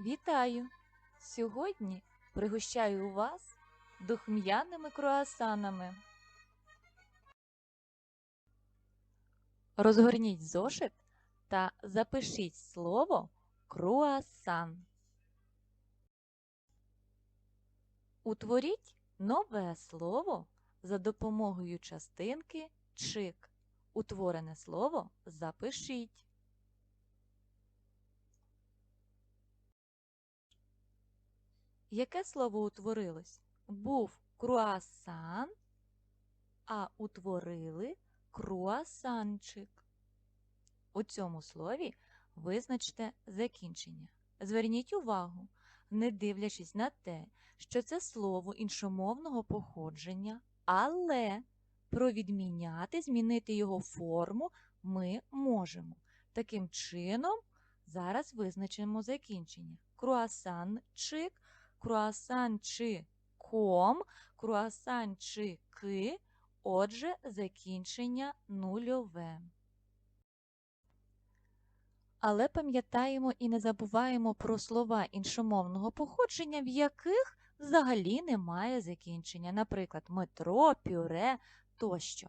Вітаю! Сьогодні пригощаю вас духм'яними круасанами. Розгорніть зошит та запишіть слово круасан. Утворіть нове слово за допомогою частинки чик. Утворене слово запишіть. Яке слово утворилось? Був круасан, а утворили круасанчик. У цьому слові визначте закінчення. Зверніть увагу, не дивлячись на те, що це слово іншомовного походження, але провідміняти, змінити його форму ми можемо. Таким чином, зараз визначимо закінчення. Круасанчик круасанчиком, круасанчики, отже, закінчення нульове. Але пам'ятаємо і не забуваємо про слова іншомовного походження, в яких взагалі немає закінчення, наприклад, метро, пюре тощо.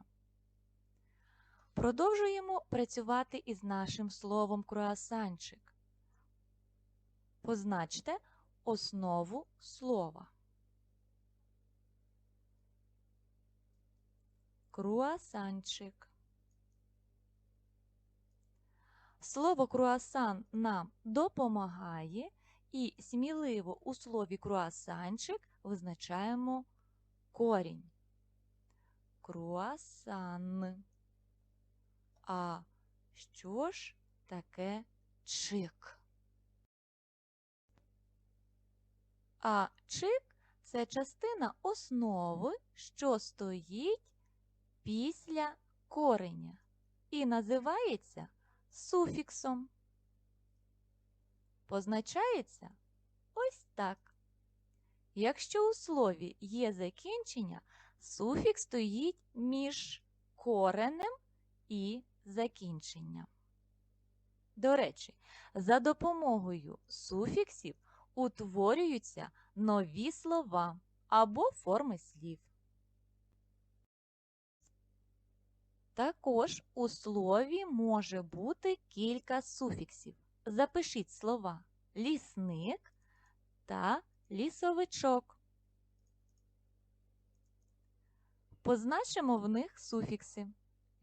Продовжуємо працювати із нашим словом круасанчик. Позначте основу слова. Круасанчик. Слово круасан нам допомагає і сміливо у слові круасанчик визначаємо корінь. Круасан. А що ж таке чик? А чик це частина основи, що стоїть після кореня і називається суфіксом. Позначається ось так. Якщо у слові є закінчення, суфікс стоїть між коренем і закінченням. До речі, за допомогою суфіксів утворюються нові слова або форми слів. Також у слові може бути кілька суфіксів. Запишіть слова лісник та лісовичок. Позначимо в них суфікси.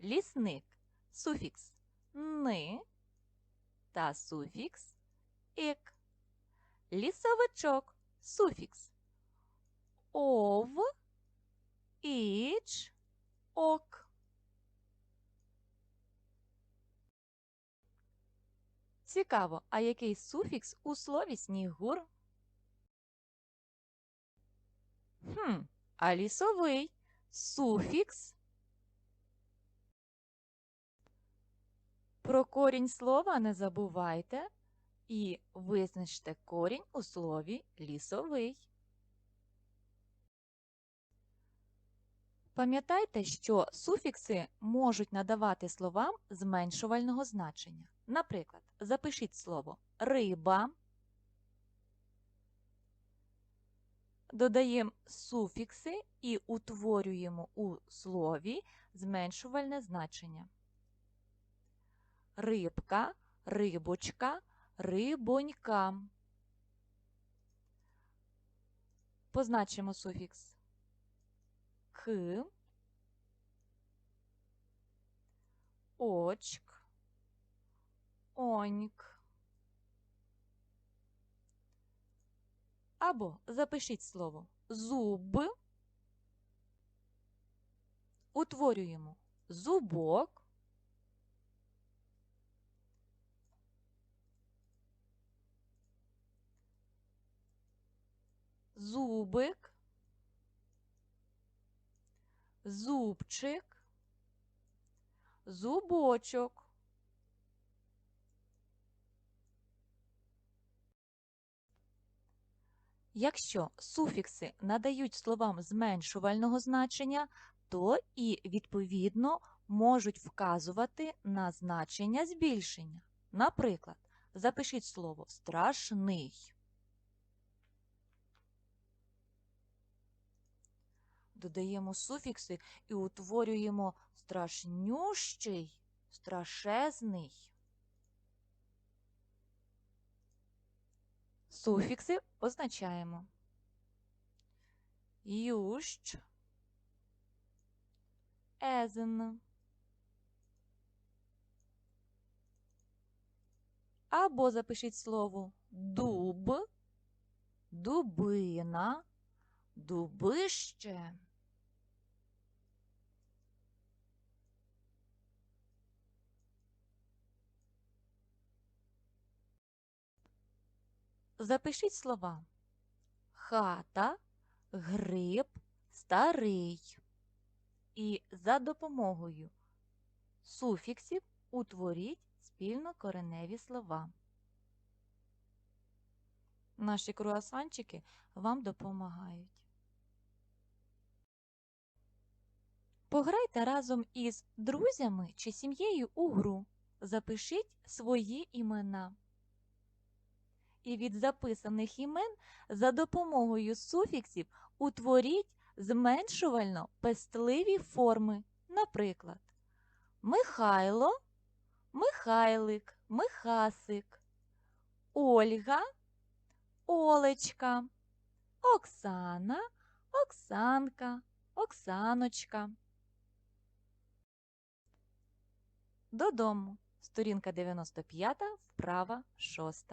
Лісник суфікс ни та суфікс ик. Лісовичок суфікс ов, іч, ок. Цікаво, а який суфікс у слові снігур? Хм, а лісовий суфікс. Про корінь слова не забувайте і визначте корінь у слові лісовий. Пам'ятайте, що суфікси можуть надавати словам зменшувального значення. Наприклад, запишіть слово риба, додаємо суфікси і утворюємо у слові зменшувальне значення. Рибка, рибочка, рибонька. Позначимо суфікс к, очк, оньк. Або запишіть слово зуб, утворюємо зубок, зубик, зубчик, зубочок. Якщо суфікси надають словам зменшувального значення, то і відповідно можуть вказувати на значення збільшення. Наприклад, запишіть слово страшний. Додаємо суфікси і утворюємо страшнющий, страшезний. Суфікси позначаємо. Ющ, езен. Або запишіть слово дуб, дубина, дубище. Запишіть слова хата, гриб, старий. І за допомогою суфіксів утворіть спільнокореневі слова. Наші круасанчики вам допомагають. Пограйте разом із друзями чи сім'єю у гру. Запишіть свої імена. І від записаних імен за допомогою суфіксів утворіть зменшувально пестливі форми. Наприклад, Михайло, Михайлик, Михасик, Ольга, Олечка, Оксана, Оксанка, Оксаночка. Додому. Сторінка 95, вправа 6.